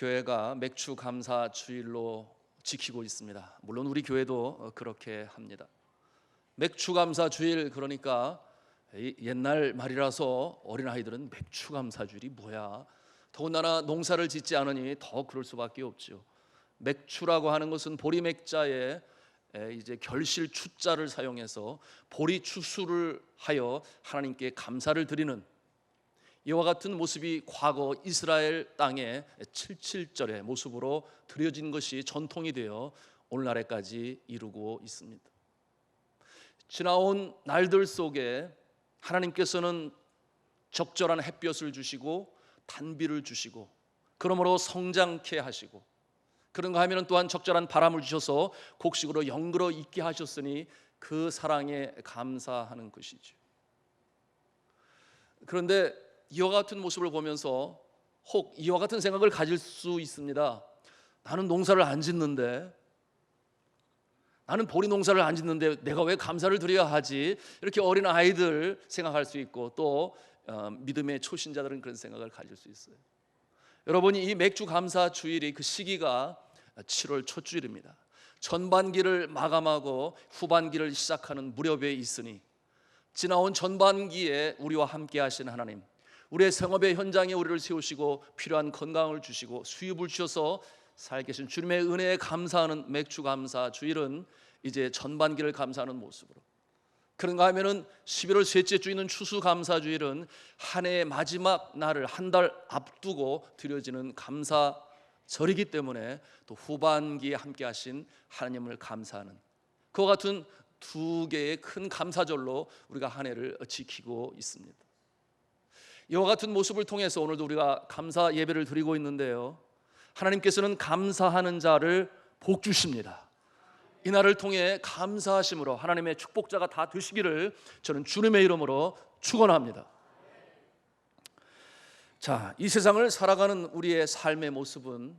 교회가 맥주 감사 주일로 지키고 있습니다. 물론 우리 교회도 어, 그렇게 합니다. 맥주 감사 주일 그러니까 이 옛날 말이라서 어린 아이들은 맥주 감사 주일이 뭐야? 더군다나 농사를 짓지 않으니 더 그럴 수밖에 없죠. 맥주라고 하는 것은 보리맥자에 에, 이제 결실 추자를 사용해서 보리 추수를 하여 하나님께 감사를 드리는 이와 같은 모습이 과거 이스라엘 땅의 77절의 모습으로 드려진 것이 전통이 되어 오늘날에까지 이루고 있습니다. 지나온 날들 속에 하나님께서는 적절한 햇볕을 주시고 단비를 주시고 그러므로 성장케 하시고 그런가 하면 또한 적절한 바람을 주셔서 곡식으로 영그러 있게 하셨으니 그 사랑에 감사하는 것이죠. 그런데 이와 같은 모습을 보면서 혹 이와 같은 생각을 가질 수 있습니다. 나는 농사를 안 짓는데 나는 보리 농사를 안 짓는데 내가 왜 감사를 드려야 하지? 이렇게 어린 아이들 생각할 수 있고 또 어, 믿음의 초신자들은 그런 생각을 가질 수 있어요. 여러분이 이 맥주 감사 주일이 그 시기가 7월 첫 주일입니다. 전반기를 마감하고 후반기를 시작하는 무렵에 있으니 지나온 전반기에 우리와 함께 하신 하나님 우리의 생업의 현장에 우리를 세우시고 필요한 건강을 주시고 수입을 주셔서 살계신 주님의 은혜에 감사하는 맥주 감사 주일은 이제 전반기를 감사하는 모습으로 그런가 하면은 11월 셋째 주일은 추수 감사 주일은 한 해의 마지막 날을 한 달 앞두고 드려지는 감사 절이기 때문에 또 후반기에 함께 하신 하나님을 감사하는 그와 같은 두 개의 큰 감사절로 우리가 한 해를 지키고 있습니다. 이와 같은 모습을 통해서 오늘도 우리가 감사 예배를 드리고 있는데요. 하나님께서는 감사하는 자를 복 주십니다. 이 날을 통해 감사하심으로 하나님의 축복자가 다 되시기를 저는 주님의 이름으로 축원합니다. 자, 이 세상을 살아가는 우리의 삶의 모습은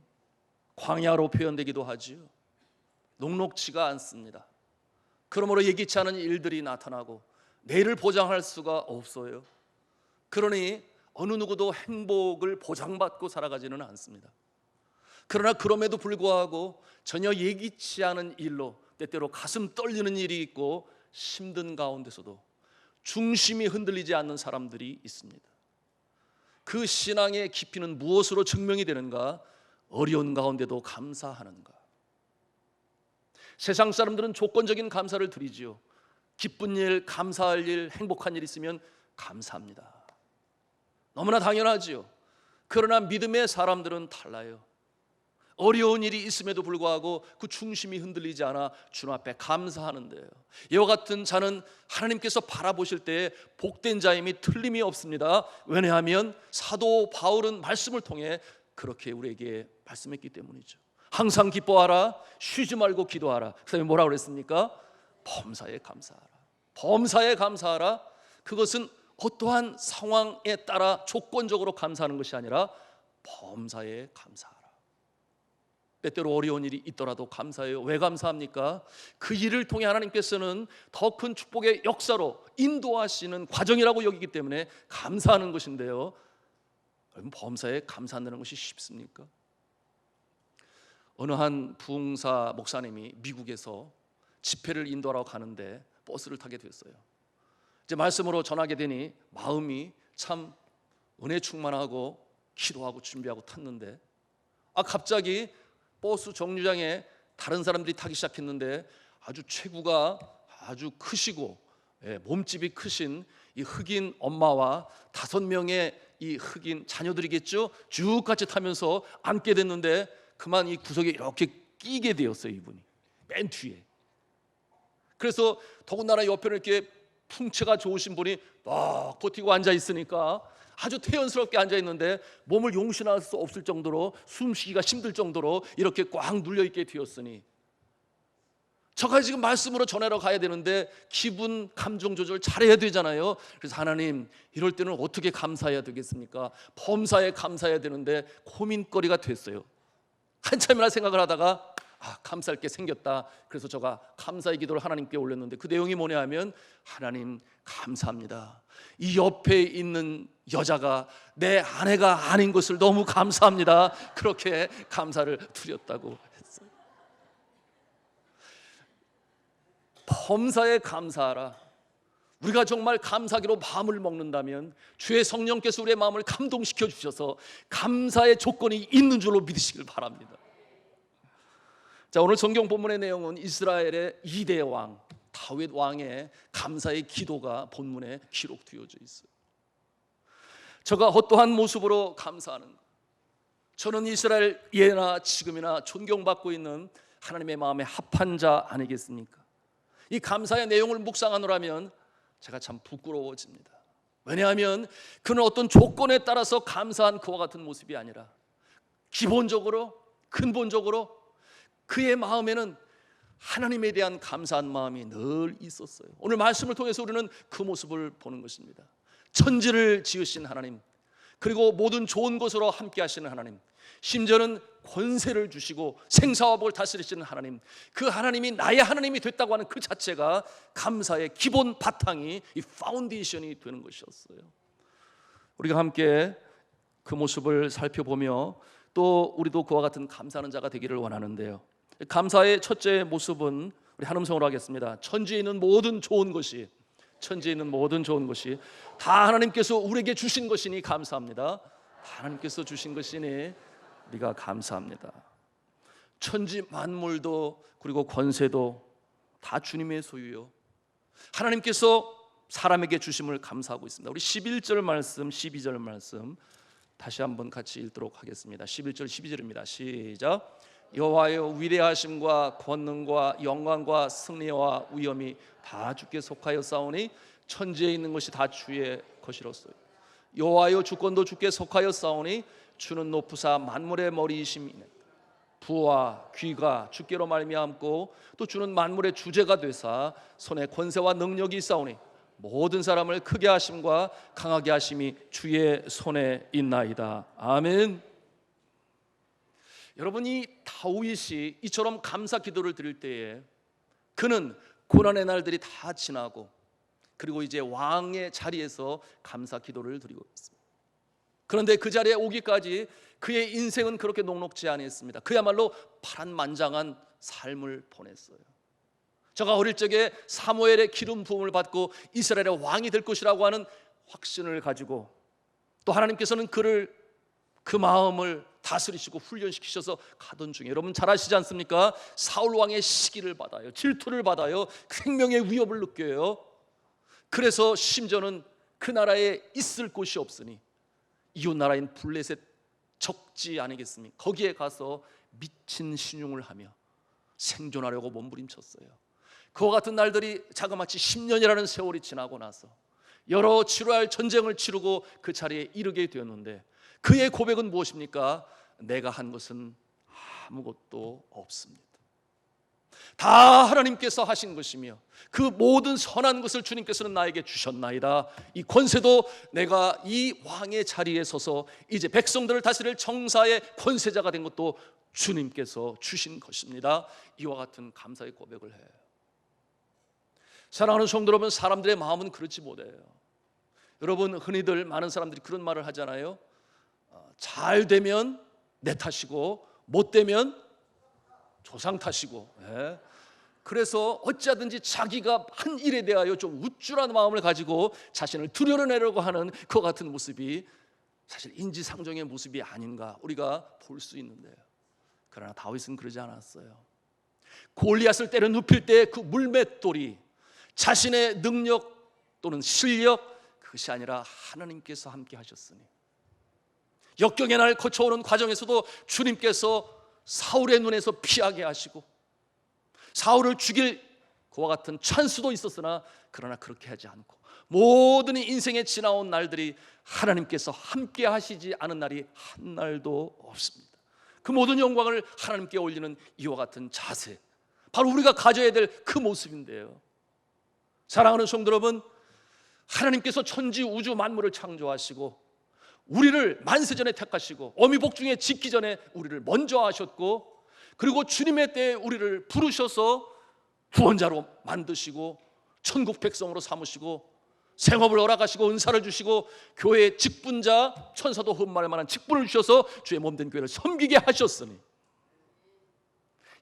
광야로 표현되기도 하지요. 녹록치가 않습니다. 그러므로 예기치 않은 일들이 나타나고 내일을 보장할 수가 없어요. 그러니 어느 누구도 행복을 보장받고 살아가지는 않습니다. 그러나 그럼에도 불구하고 전혀 예기치 않은 일로 때때로 가슴 떨리는 일이 있고 힘든 가운데서도 중심이 흔들리지 않는 사람들이 있습니다. 그 신앙의 깊이는 무엇으로 증명이 되는가? 어려운 가운데도 감사하는가? 세상 사람들은 조건적인 감사를 드리지요. 기쁜 일, 감사할 일, 행복한 일 있으면 감사합니다. 너무나 당연하지요. 그러나 믿음의 사람들은 달라요. 어려운 일이 있음에도 불구하고 그 중심이 흔들리지 않아 주님 앞에 감사하는데요. 이와 같은 자는 하나님께서 바라보실 때에 복된 자임이 틀림이 없습니다. 왜냐하면 사도 바울은 말씀을 통해 그렇게 우리에게 말씀했기 때문이죠. 항상 기뻐하라, 쉬지 말고 기도하라. 그다음에 뭐라 그랬습니까? 범사에 감사하라. 범사에 감사하라. 그것은 어떠한 상황에 따라 조건적으로 감사하는 것이 아니라 범사에 감사하라. 때때로 어려운 일이 있더라도 감사해요. 왜 감사합니까? 그 일을 통해 하나님께서는 더 큰 축복의 역사로 인도하시는 과정이라고 여기기 때문에 감사하는 것인데요. 그럼 범사에 감사한다는 것이 쉽습니까? 어느 한 부흥사 목사님이 미국에서 집회를 인도하러 가는데 버스를 타게 됐어요. 이제 말씀으로 전하게 되니 마음이 참 은혜 충만하고 기도하고 준비하고 탔는데 아 갑자기 버스 정류장에 다른 사람들이 타기 시작했는데 아주 체구가 아주 크시고 예, 몸집이 크신 이 흑인 엄마와 다섯 명의 이 흑인 자녀들이겠죠? 쭉 같이 타면서 앉게 됐는데 그만 이 구석에 이렇게 끼게 되었어요 이분이. 맨 뒤에. 그래서 더군다나 옆에는 이렇게 풍채가 좋으신 분이 막 버티고 앉아 있으니까 아주 태연스럽게 앉아 있는데 몸을 용신할 수 없을 정도로 숨쉬기가 힘들 정도로 이렇게 꽉 눌려 있게 되었으니 저가 지금 말씀으로 전하러 가야 되는데 기분 감정 조절 잘해야 되잖아요. 그래서 하나님 이럴 때는 어떻게 감사해야 되겠습니까? 범사에 감사해야 되는데 고민거리가 됐어요. 한참이나 생각을 하다가 아 감사할 게 생겼다. 그래서 제가 감사의 기도를 하나님께 올렸는데 그 내용이 뭐냐 하면 하나님 감사합니다. 이 옆에 있는 여자가 내 아내가 아닌 것을 너무 감사합니다. 그렇게 감사를 드렸다고 했어요. 범사에 감사하라. 우리가 정말 감사기로 마음을 먹는다면 주의 성령께서 우리의 마음을 감동시켜 주셔서 감사의 조건이 있는 줄로 믿으시길 바랍니다. 자, 오늘 성경 본문의 내용은 이스라엘의 이대 왕 다윗 왕의 감사의 기도가 본문에 기록되어져 있어요. 저가 어떠한 모습으로 감사하는 가 저는 이스라엘 예나 지금이나 존경받고 있는 하나님의 마음에 합한 자 아니겠습니까? 이 감사의 내용을 묵상하노라면 제가 참 부끄러워집니다. 왜냐하면 그는 어떤 조건에 따라서 감사한 그와 같은 모습이 아니라 기본적으로 근본적으로 그의 마음에는 하나님에 대한 감사한 마음이 늘 있었어요. 오늘 말씀을 통해서 우리는 그 모습을 보는 것입니다. 천지를 지으신 하나님, 그리고 모든 좋은 것으로 함께 하시는 하나님, 심지어는 권세를 주시고 생사화복을 다스리시는 하나님, 그 하나님이 나의 하나님이 됐다고 하는 그 자체가 감사의 기본 바탕이 이 파운데이션이 되는 것이었어요. 우리가 함께 그 모습을 살펴보며 또 우리도 그와 같은 감사하는 자가 되기를 원하는데요. 감사의 첫째 모습은 우리 한음성으로 하겠습니다. 천지에 있는 모든 좋은 것이 천지에 있는 모든 좋은 것이 다 하나님께서 우리에게 주신 것이니 감사합니다. 하나님께서 주신 것이니 우리가 감사합니다. 천지 만물도 그리고 권세도 다 주님의 소유요. 하나님께서 사람에게 주심을 감사하고 있습니다. 우리 11절 말씀, 12절 말씀 다시 한번 같이 읽도록 하겠습니다. 11절, 12절입니다. 시작. 여호와여 위대하심과 권능과 영광과 승리와 위엄이 다 주께 속하여 싸우니 천지에 있는 것이 다 주의 것이로소요. 여호와여 주권도 주께 속하여 싸우니 주는 높으사 만물의 머리이심이네. 부와 귀가 주께로 말미암고 또 주는 만물의 주제가 되사 손에 권세와 능력이 있사오니 모든 사람을 크게 하심과 강하게 하심이 주의 손에 있나이다. 아멘. 여러분이 다윗이 이처럼 감사 기도를 드릴 때에 그는 고난의 날들이 다 지나고 그리고 이제 왕의 자리에서 감사 기도를 드리고 있습니다. 그런데 그 자리에 오기까지 그의 인생은 그렇게 녹록지 않았습니다. 그야말로 파란만장한 삶을 보냈어요. 제가 어릴 적에 사무엘의 기름 부음을 받고 이스라엘의 왕이 될 것이라고 하는 확신을 가지고 또 하나님께서는 그를 그 마음을 다스리시고 훈련시키셔서 가던 중에 여러분 잘 아시지 않습니까? 사울 왕의 시기를 받아요. 질투를 받아요. 생명의 위협을 느껴요. 그래서 심지어는 그 나라에 있을 곳이 없으니 이웃 나라인 블레셋 적지 아니겠습니까? 거기에 가서 미친 신용을 하며 생존하려고 몸부림쳤어요. 그와 같은 날들이 자그마치 10년이라는 세월이 지나고 나서 여러 치루할 전쟁을 치르고 그 자리에 이르게 되었는데 그의 고백은 무엇입니까? 내가 한 것은 아무것도 없습니다. 다 하나님께서 하신 것이며 그 모든 선한 것을 주님께서는 나에게 주셨나이다. 이 권세도 내가 이 왕의 자리에 서서 이제 백성들을 다스릴 정사의 권세자가 된 것도 주님께서 주신 것입니다. 이와 같은 감사의 고백을 해요. 사랑하는 성도 여러분, 사람들의 마음은 그렇지 못해요. 여러분 흔히들 많은 사람들이 그런 말을 하잖아요. 어, 잘 되면 내 탓이고 못 되면 조상 탓이고. 예. 그래서 어찌하든지 자기가 한 일에 대하여 좀 우쭐한 마음을 가지고 자신을 두려내려고 하는 그 같은 모습이 사실 인지상정의 모습이 아닌가 우리가 볼 수 있는데요. 그러나 다윗은 그러지 않았어요. 골리앗을 때려 눕힐 때 그 물맷돌이 자신의 능력 또는 실력 그것이 아니라 하나님께서 함께 하셨으니 역경의 날 거쳐오는 과정에서도 주님께서 사울의 눈에서 피하게 하시고 사울을 죽일 그와 같은 찬수도 있었으나 그러나 그렇게 하지 않고 모든 인생에 지나온 날들이 하나님께서 함께 하시지 않은 날이 한 날도 없습니다. 그 모든 영광을 하나님께 올리는 이와 같은 자세 바로 우리가 가져야 될 그 모습인데요. 사랑하는 성도 여러분, 하나님께서 천지 우주 만물을 창조하시고 우리를 만세전에 택하시고 어미복 중에 짓기 전에 우리를 먼저 하셨고 그리고 주님의 때에 우리를 부르셔서 구원자로 만드시고 천국 백성으로 삼으시고 생업을 허락하시고 은사를 주시고 교회의 직분자 천사도 흠말 만한 직분을 주셔서 주의 몸된 교회를 섬기게 하셨으니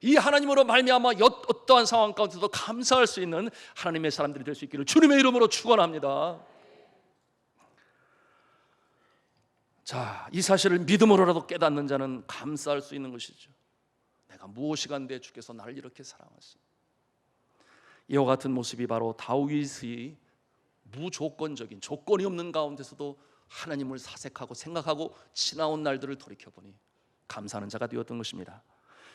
이 하나님으로 말미암아 여- 어떠한 상황 가운데서도 감사할 수 있는 하나님의 사람들이 될 수 있기를 주님의 이름으로 축원합니다. 자, 이 사실을 믿음으로라도 깨닫는 자는 감사할 수 있는 것이죠. 내가 무엇이간데 주께서 나를 이렇게 사랑하시. 이와 같은 모습이 바로 다윗의 무조건적인 조건이 없는 가운데서도 하나님을 사색하고 생각하고 지나온 날들을 돌이켜 보니 감사하는 자가 되었던 것입니다.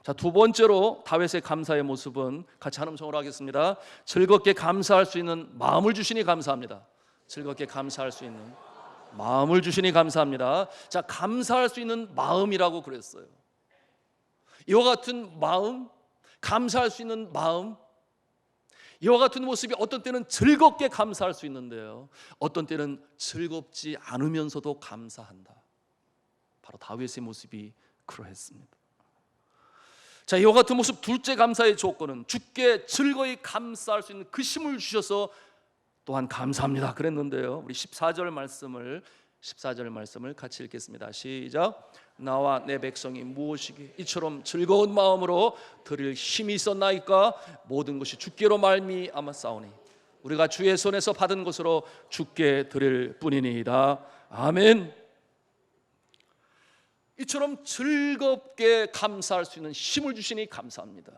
자, 두 번째로 다윗의 감사의 모습은 같이 한 음성으로 하겠습니다. 즐겁게 감사할 수 있는 마음을 주시니 감사합니다. 즐겁게 감사할 수 있는 마음을 주시니 감사합니다. 자, 감사할 수 있는 마음이라고 그랬어요. 이와 같은 마음, 감사할 수 있는 마음, 이와 같은 모습이 어떤 때는 즐겁게 감사할 수 있는데요. 어떤 때는 즐겁지 않으면서도 감사한다. 바로 다윗의 모습이 그러했습니다. 자, 이와 같은 모습 둘째 감사의 조건은 주께 즐거이 감사할 수 있는 그 힘을 주셔서 또한 감사합니다. 그랬는데요. 우리 14절 말씀을 14절 말씀을 같이 읽겠습니다. 시작. 나와 내 백성이 무엇이기 이처럼 즐거운 마음으로 드릴 힘이 있었나이까 모든 것이 주께로 말미암아 싸우니 우리가 주의 손에서 받은 것으로 주께 드릴 뿐이니이다. 아멘. 이처럼 즐겁게 감사할 수 있는 힘을 주시니 감사합니다.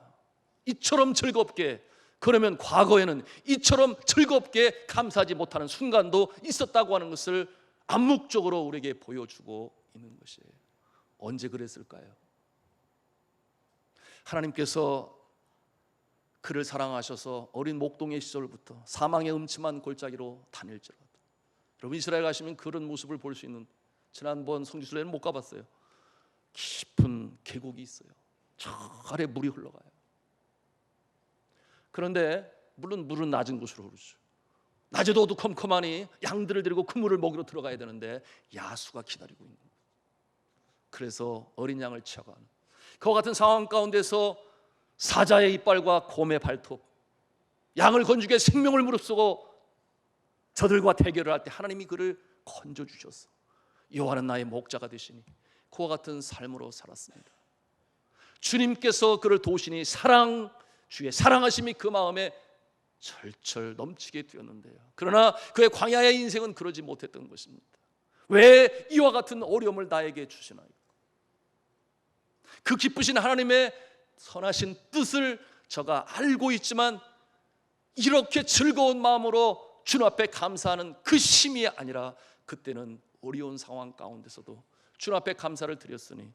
이처럼 즐겁게 그러면 과거에는 이처럼 즐겁게 감사하지 못하는 순간도 있었다고 하는 것을 암묵적으로 우리에게 보여주고 있는 것이에요. 언제 그랬을까요? 하나님께서 그를 사랑하셔서 어린 목동의 시절부터 사망의 음침한 골짜기로 다닐지라도 여러분 이스라엘 가시면 그런 모습을 볼 수 있는 지난번 성지순례는 못 가봤어요. 깊은 계곡이 있어요. 저 아래 물이 흘러가요. 그런데 물은 물은 낮은 곳으로 흐르죠. 낮에도 어두컴컴하니 양들을 데리고 그 물을 먹이러 들어가야 되는데 야수가 기다리고 있는 거예요. 그래서 어린 양을 하는 그와 같은 상황 가운데서 사자의 이빨과 곰의 발톱 양을 건죽에 생명을 무릅쓰고 저들과 대결을 할 때 하나님이 그를 건져 주셨어. 여호와는 나의 목자가 되시니 그와 같은 삶으로 살았습니다. 주님께서 그를 도우시니 사랑 주의 사랑하심이 그 마음에 절철 넘치게 되었는데요. 그러나 그의 광야의 인생은 그러지 못했던 것입니다. 왜 이와 같은 어려움을 나에게 주시나요? 그 기쁘신 하나님의 선하신 뜻을 저가 알고 있지만 이렇게 즐거운 마음으로 주님 앞에 감사하는 그 힘이 아니라 그때는 어려운 상황 가운데서도 주님 앞에 감사를 드렸으니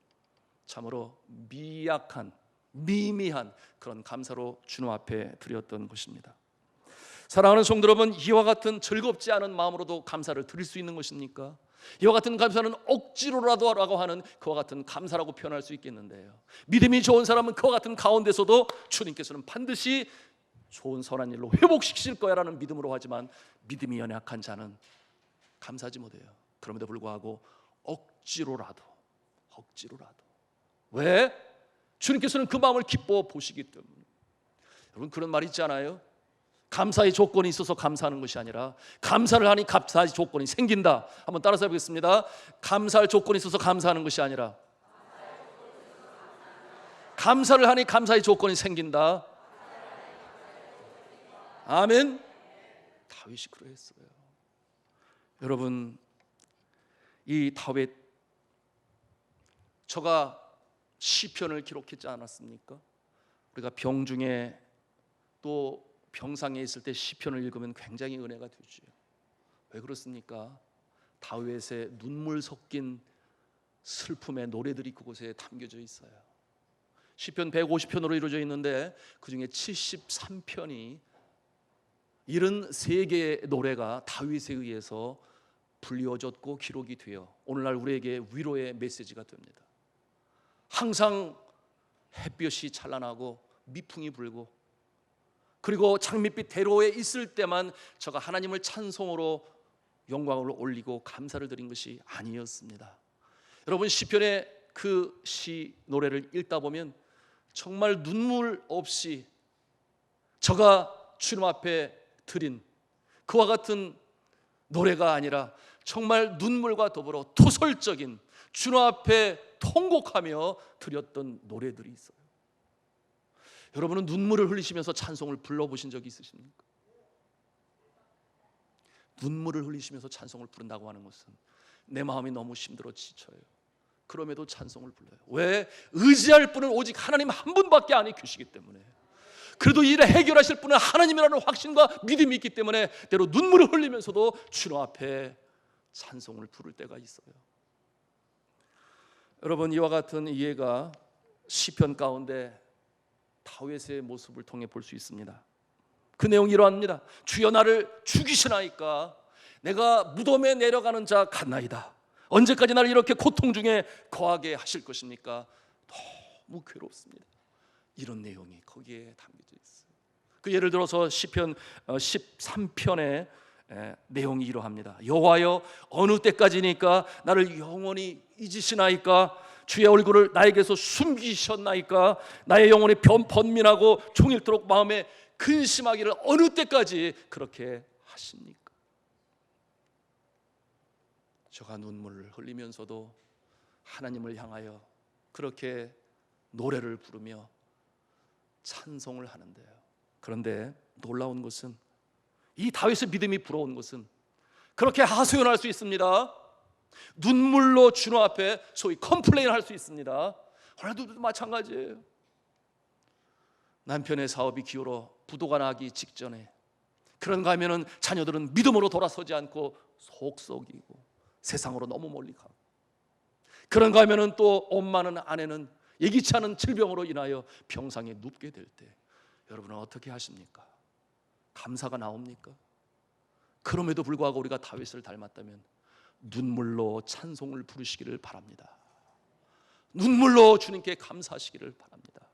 참으로 미약한 미미한 그런 감사로 주님 앞에 드렸던 것입니다. 사랑하는 성도 여러분, 이와 같은 즐겁지 않은 마음으로도 감사를 드릴 수 있는 것입니까? 이와 같은 감사는 억지로라도 라고 하는 그와 같은 감사라고 표현할 수 있겠는데요. 믿음이 좋은 사람은 그와 같은 가운데서도 주님께서는 반드시 좋은 선한 일로 회복시키실 거야라는 믿음으로 하지만 믿음이 연약한 자는 감사하지 못해요. 그럼에도 불구하고 억지로라도 억지로라도 왜? 주님께서는 그 마음을 기뻐 보시기 때문에 여러분 그런 말 있지 않아요? 감사의 조건이 있어서 감사하는 것이 아니라 감사를 하니 감사의 조건이 생긴다. 한번 따라서 해보겠습니다. 감사할 조건이 있어서 감사하는 것이 아니라 감사를 하니 감사의 조건이 생긴다. 아멘. 다윗이 그러했어요. 여러분 이 다윗 저가 시편을 기록했지 않았습니까? 우리가 병중에 또 병상에 있을 때 시편을 읽으면 굉장히 은혜가 되죠. 왜 그렇습니까? 다윗의 눈물 섞인 슬픔의 노래들이 그곳에 담겨져 있어요. 시편 150편으로 이루어져 있는데 그 중에 73편이 73개의 노래가 다윗에 의해서 불리워졌고 기록이 되어 오늘날 우리에게 위로의 메시지가 됩니다. 항상 햇볕이 찬란하고 미풍이 불고 그리고 장밋빛 대로에 있을 때만 저가 하나님을 찬송으로 영광을 올리고 감사를 드린 것이 아니었습니다. 여러분 시편의 그 시 노래를 읽다 보면 정말 눈물 없이 저가 주님 앞에 드린 그와 같은 노래가 아니라 정말 눈물과 더불어 토설적인 주님 앞에 통곡하며 드렸던 노래들이 있어요. 여러분은 눈물을 흘리시면서 찬송을 불러보신 적이 있으십니까? 눈물을 흘리시면서 찬송을 부른다고 하는 것은 내 마음이 너무 힘들어 지쳐요. 그럼에도 찬송을 불러요. 왜? 의지할 분은 오직 하나님 한 분밖에 아니 계시기 때문에. 그래도 이를 해결하실 분은 하나님이라는 확신과 믿음이 있기 때문에 때로 눈물을 흘리면서도 주님 앞에 찬송을 부를 때가 있어요. 여러분 이와 같은 이해가 시편 가운데 다윗의 모습을 통해 볼 수 있습니다. 그 내용이 이러합니다. 주여 나를 죽이시나이까 내가 무덤에 내려가는 자 같나이다. 언제까지 나를 이렇게 고통 중에 거하게 하실 것입니까? 너무 괴롭습니다. 이런 내용이 거기에 담겨져 있어요. 그 예를 들어서 시편 13편의 내용이 이러합니다. 여호와여 어느 때까지니까 나를 영원히 잊으시나이까 주의 얼굴을 나에게서 숨기셨나이까 나의 영혼이 변 번민하고 종일토록 마음에 근심하기를 어느 때까지 그렇게 하십니까? 저가 눈물을 흘리면서도 하나님을 향하여 그렇게 노래를 부르며 찬송을 하는데요. 그런데 놀라운 것은 이 다윗의 믿음이 부러운 것은 그렇게 하소연할 수 있습니다. 눈물로 주님 앞에 소위 컴플레인 할 수 있습니다. 오늘도 마찬가지예요. 남편의 사업이 기울어 부도가 나기 직전에 그런가 하면은 자녀들은 믿음으로 돌아서지 않고 속썩이고 세상으로 너무 멀리 가고 그런가 하면은 또 엄마는 아내는 예기치 않은 질병으로 인하여 병상에 눕게 될 때 여러분은 어떻게 하십니까? 감사가 나옵니까? 그럼에도 불구하고 우리가 다윗을 닮았다면 눈물로 찬송을 부르시기를 바랍니다. 눈물로 주님께 감사하시기를 바랍니다.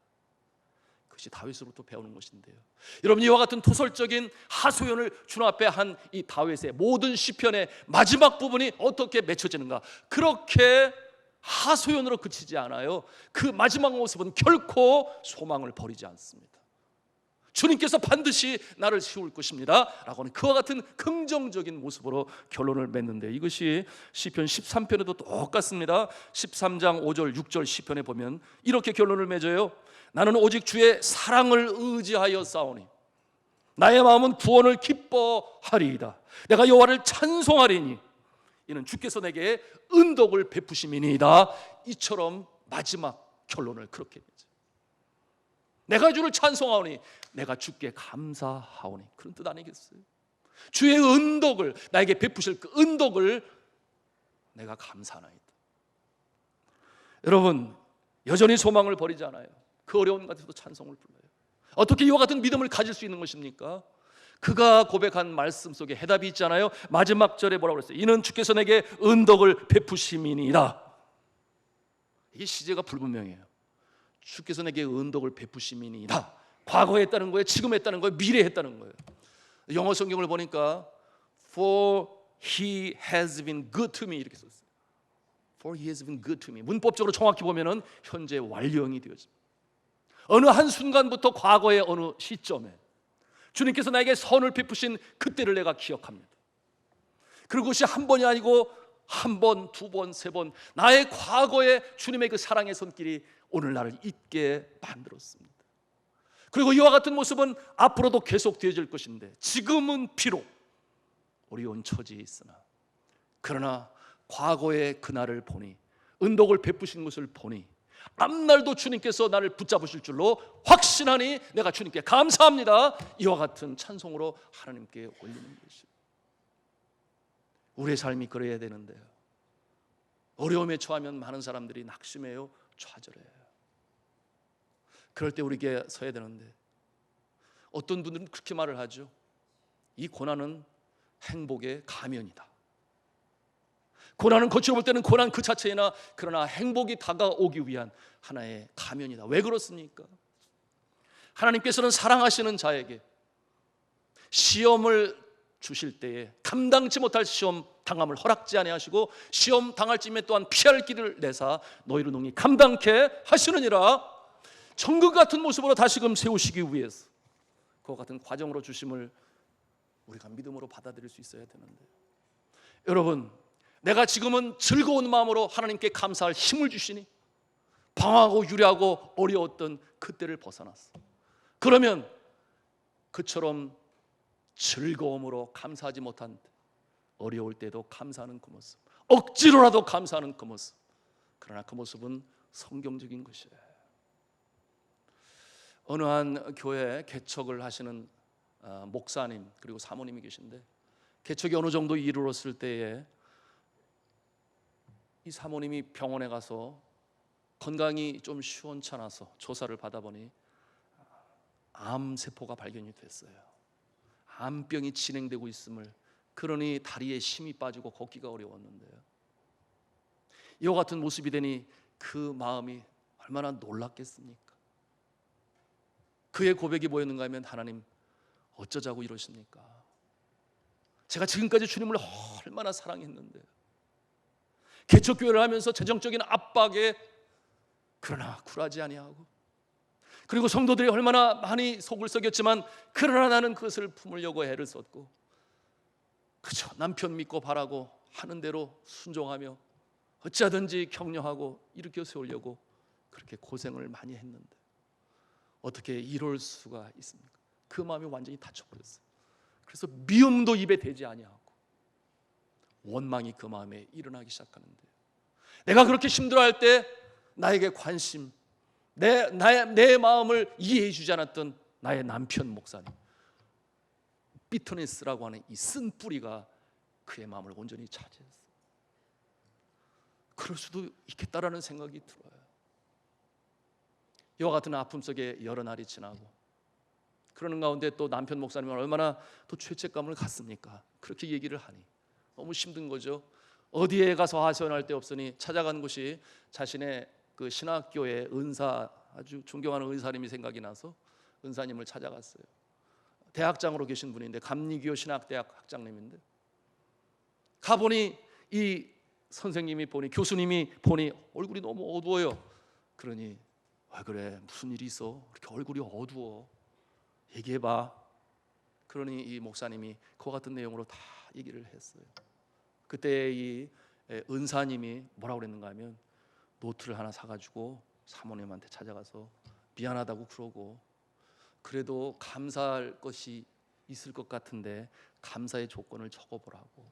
그것이 다윗으로부터 배우는 것인데요. 여러분 이와 같은 토설적인 하소연을 주님 앞에 한 이 다윗의 모든 시편의 마지막 부분이 어떻게 맺혀지는가? 그렇게 하소연으로 그치지 않아요. 그 마지막 모습은 결코 소망을 버리지 않습니다. 주님께서 반드시 나를 세울 것입니다. 라고는 그와 같은 긍정적인 모습으로 결론을 맺는데 이것이 시편 13편에도 똑같습니다. 13장 5절 6절 시편에 보면 이렇게 결론을 맺어요. 나는 오직 주의 사랑을 의지하여 싸우니 나의 마음은 구원을 기뻐하리이다. 내가 여호와를 찬송하리니 이는 주께서 내게 은덕을 베푸심이니이다. 이처럼 마지막 결론을 그렇게 맺어요. 내가 주를 찬송하오니 내가 주께 감사하오니 그런 뜻 아니겠어요? 주의 은덕을 나에게 베푸실 그 은덕을 내가 감사하나이다. 여러분 여전히 소망을 버리지 않아요. 그 어려운 가운데서도 찬송을 불러요. 어떻게 이와 같은 믿음을 가질 수 있는 것입니까? 그가 고백한 말씀 속에 해답이 있잖아요. 마지막 절에 뭐라고 그랬어요? 이는 주께서 내게 은덕을 베푸심이니이다. 이게 시제가 불분명해요. 주께서 내게 은덕을 베푸심이니이다. 과거에 했다는 거예요. 지금 했다는 거예요. 미래에 했다는 거예요. 영어 성경을 보니까 for he has been good to me 이렇게 썼어요. for he has been good to me. 문법적으로 정확히 보면은 현재 완료형이 되어집니다. 어느 한 순간부터 과거의 어느 시점에 주님께서 나에게 선을 베푸신 그때를 내가 기억합니다. 그것이 한 번이 아니고 한 번, 두 번, 세 번 나의 과거의 주님의 그 사랑의 손길이 오늘 나를 잊게 만들었습니다. 그리고 이와 같은 모습은 앞으로도 계속 되어질 것인데 지금은 비록 어려운 처지에 있으나 그러나 과거의 그날을 보니 은덕을 베푸신 것을 보니 앞날도 주님께서 나를 붙잡으실 줄로 확신하니 내가 주님께 감사합니다. 이와 같은 찬송으로 하나님께 올리는 것이 우리의 삶이 그래야 되는데요. 어려움에 처하면 많은 사람들이 낙심해요, 좌절해요. 그럴 때 우리에게 서야 되는데 어떤 분들은 그렇게 말을 하죠. 이 고난은 행복의 가면이다. 고난은 거쳐볼 때는 고난 그 자체이나 그러나 행복이 다가오기 위한 하나의 가면이다. 왜 그렇습니까? 하나님께서는 사랑하시는 자에게 시험을 주실 때에 감당치 못할 시험 당함을 허락지 아니하시고 시험 당할 쯤에 또한 피할 길을 내사 너희를 능히 감당케 하시느니라 천국 같은 모습으로 다시금 세우시기 위해서 그와 같은 과정으로 주심을 우리가 믿음으로 받아들일 수 있어야 되는데 여러분 내가 지금은 즐거운 마음으로 하나님께 감사할 힘을 주시니 방황하고 유리하고 어려웠던 그때를 벗어났어. 그러면 그처럼 즐거움으로 감사하지 못한 어려울 때도 감사하는 그 모습, 억지로라도 감사하는 그 모습. 그러나 그 모습은 성경적인 것이에요. 어느 한 교회 개척을 하시는 어, 목사님 그리고 사모님이 계신데 개척이 어느 정도 이르렀을 때에 이 사모님이 병원에 가서 건강이 좀 시원찮아서 조사를 받아보니 암 세포가 발견이 됐어요. 암병이 진행되고 있음을 그러니 다리에 힘이 빠지고 걷기가 어려웠는데요. 이와 같은 모습이 되니 그 마음이 얼마나 놀랐겠습니까? 그의 고백이 뭐였는가 하면 하나님 어쩌자고 이러십니까? 제가 지금까지 주님을 얼마나 사랑했는데. 개척교회를 하면서 재정적인 압박에 그러나 굴하지 아니하고. 그리고 성도들이 얼마나 많이 속을 썩였지만 그러나 나는 그것을 품으려고 애를 썼고 그저 남편 믿고 바라고 하는 대로 순종하며 어찌하든지 격려하고 일으켜 세우려고 그렇게 고생을 많이 했는데 어떻게 이럴 수가 있습니까? 그 마음이 완전히 닫혀버렸어요. 그래서 미움도 입에 대지 아니하고 원망이 그 마음에 일어나기 시작하는데 내가 그렇게 힘들어할 때 나에게 관심 내, 나의, 내 마음을 이해해 주지 않았던 나의 남편 목사님 비터네스라고 하는 이 쓴 뿌리가 그의 마음을 온전히 차지했어. 그럴 수도 있겠다라는 생각이 들어요. 이와 같은 아픔 속에 여러 날이 지나고 그러는 가운데 또 남편 목사님은 얼마나 또 죄책감을 갖습니까? 그렇게 얘기를 하니 너무 힘든 거죠. 어디에 가서 하소연할 데 없으니 찾아간 곳이 자신의 그 신학교의 은사 아주 존경하는 은사님이 생각이 나서 은사님을 찾아갔어요. 대학장으로 계신 분인데 감리교 신학대학 학장님인데 가보니 이 선생님이 보니 교수님이 보니 얼굴이 너무 어두워요. 그러니 왜 그래 무슨 일이 있어? 그렇게 얼굴이 어두워. 얘기해봐. 그러니 이 목사님이 그와 같은 내용으로 다 얘기를 했어요. 그때 이 은사님이 뭐라고 그랬는가 하면 노트를 하나 사가지고 사모님한테 찾아가서 미안하다고 그러고 그래도 감사할 것이 있을 것 같은데 감사의 조건을 적어보라고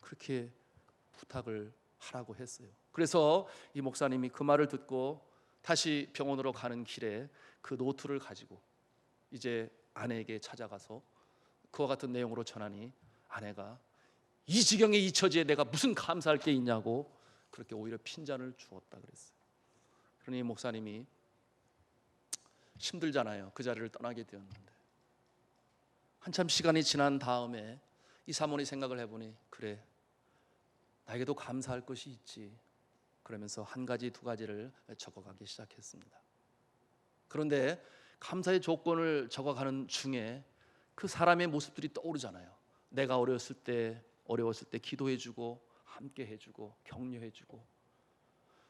그렇게 부탁을 하라고 했어요. 그래서 이 목사님이 그 말을 듣고 다시 병원으로 가는 길에 그 노트를 가지고 이제 아내에게 찾아가서 그와 같은 내용으로 전하니 아내가 이 지경에 이 처지에 내가 무슨 감사할 게 있냐고 그렇게 오히려 핀잔을 주었다 그랬어요. 그러니 목사님이 힘들잖아요. 그 자리를 떠나게 되었는데 한참 시간이 지난 다음에 이 사모니 생각을 해보니 그래 나에게도 감사할 것이 있지. 그러면서 한 가지 두 가지를 적어가기 시작했습니다. 그런데 감사의 조건을 적어가는 중에 그 사람의 모습들이 떠오르잖아요. 내가 어렸을 때 어려웠을 때 기도해주고 함께 해주고 격려해주고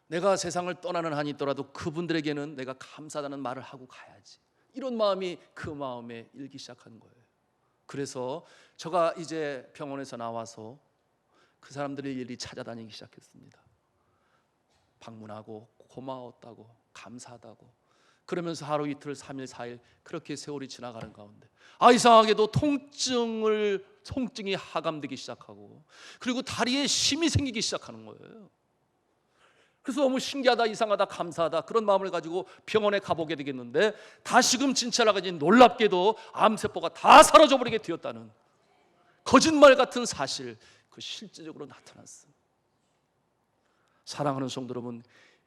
내가 세상을 떠나는 한이 있더라도 그분들에게는 내가 감사하다는 말을 하고 가야지. 이런 마음이 그 마음에 일기 시작한 거예요. 그래서 제가 이제 병원에서 나와서 그 사람들의 일이 찾아다니기 시작했습니다. 방문하고 고마웠다고 감사하다고 그러면서 하루 이틀 삼일 사일 그렇게 세월이 지나가는 가운데 아 이상하게도 통증을 통증이 하감되기 시작하고 그리고 다리에 힘이 생기기 시작하는 거예요. 그래서 너무 신기하다, 이상하다, 감사하다 그런 마음을 가지고 병원에 가보게 되겠는데 다시금 진찰하가지 놀랍게도 암세포가 다 사라져 버리게 되었다는 거짓말 같은 사실 그 실제적으로 나타났습니다. 사랑하는 성도 여러분,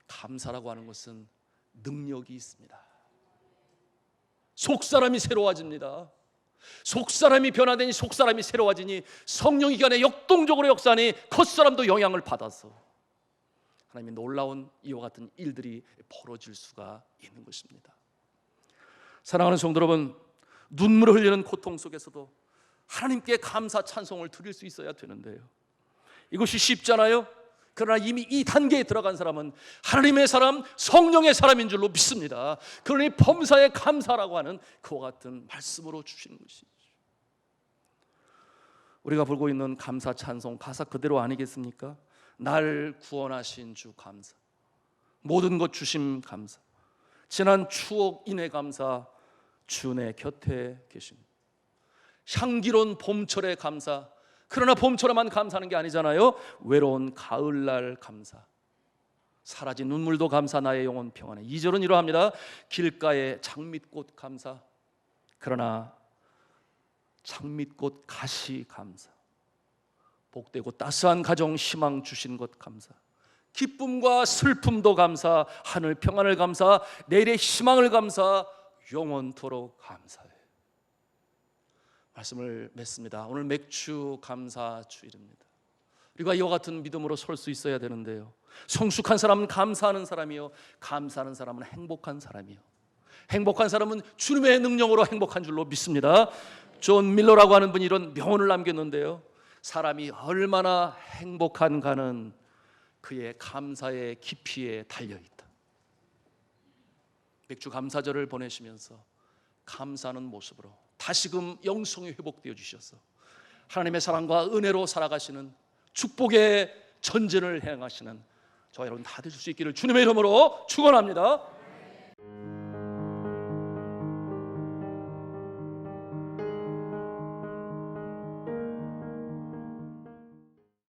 감사라고 하는 것은 능력이 있습니다. 속 사람이 새로워집니다. 속 사람이 변화되니 속 사람이 새로워지니 성령이 간에 역동적으로 역사하니 겉 사람도 영향을 받아서 하나님의 놀라운 이와 같은 일들이 벌어질 수가 있는 것입니다. 사랑하는 성도 여러분, 눈물을 흘리는 고통 속에서도 하나님께 감사 찬송을 드릴 수 있어야 되는데요. 이것이 쉽잖아요. 그러나 이미 이 단계에 들어간 사람은 하나님의 사람, 성령의 사람인 줄로 믿습니다. 그러니 범사에 감사라고 하는 그와 같은 말씀으로 주시는 것이죠. 우리가 불고 있는 감사 찬송 가사 그대로 아니겠습니까? 날 구원하신 주 감사. 모든 것 주심 감사. 지난 추억 인해 감사. 주내 곁에 계십니다. 향기로운 봄철의 감사. 그러나 봄철에만 감사하는 게 아니잖아요. 외로운 가을날 감사. 사라진 눈물도 감사 나의 영혼 평안해. 2절은 이러합니다. 길가에 장밋꽃 감사. 그러나 장밋꽃 가시 감사. 복되고 따스한 가정 희망 주신 것 감사. 기쁨과 슬픔도 감사, 하늘 평안을 감사, 내일의 희망을 감사, 영원토록 감사해. 말씀을 맺습니다. 오늘 맥주 감사 주일입니다. 우리가 이와 같은 믿음으로 설 수 있어야 되는데요. 성숙한 사람은 감사하는 사람이요, 감사하는 사람은 행복한 사람이요. 행복한 사람은 주님의 능력으로 행복한 줄로 믿습니다. 존 밀러라고 하는 분이 이런 명언을 남겼는데요. 사람이 얼마나 행복한가는 그의 감사의 깊이에 달려 있다. 맥주 감사절을 보내시면서 감사하는 모습으로 다시금 영성이 회복되어 주셔서 하나님의 사랑과 은혜로 살아가시는 축복의 전진을 행하시는 저 여러분 다 되실 수 있기를 주님의 이름으로 축원합니다.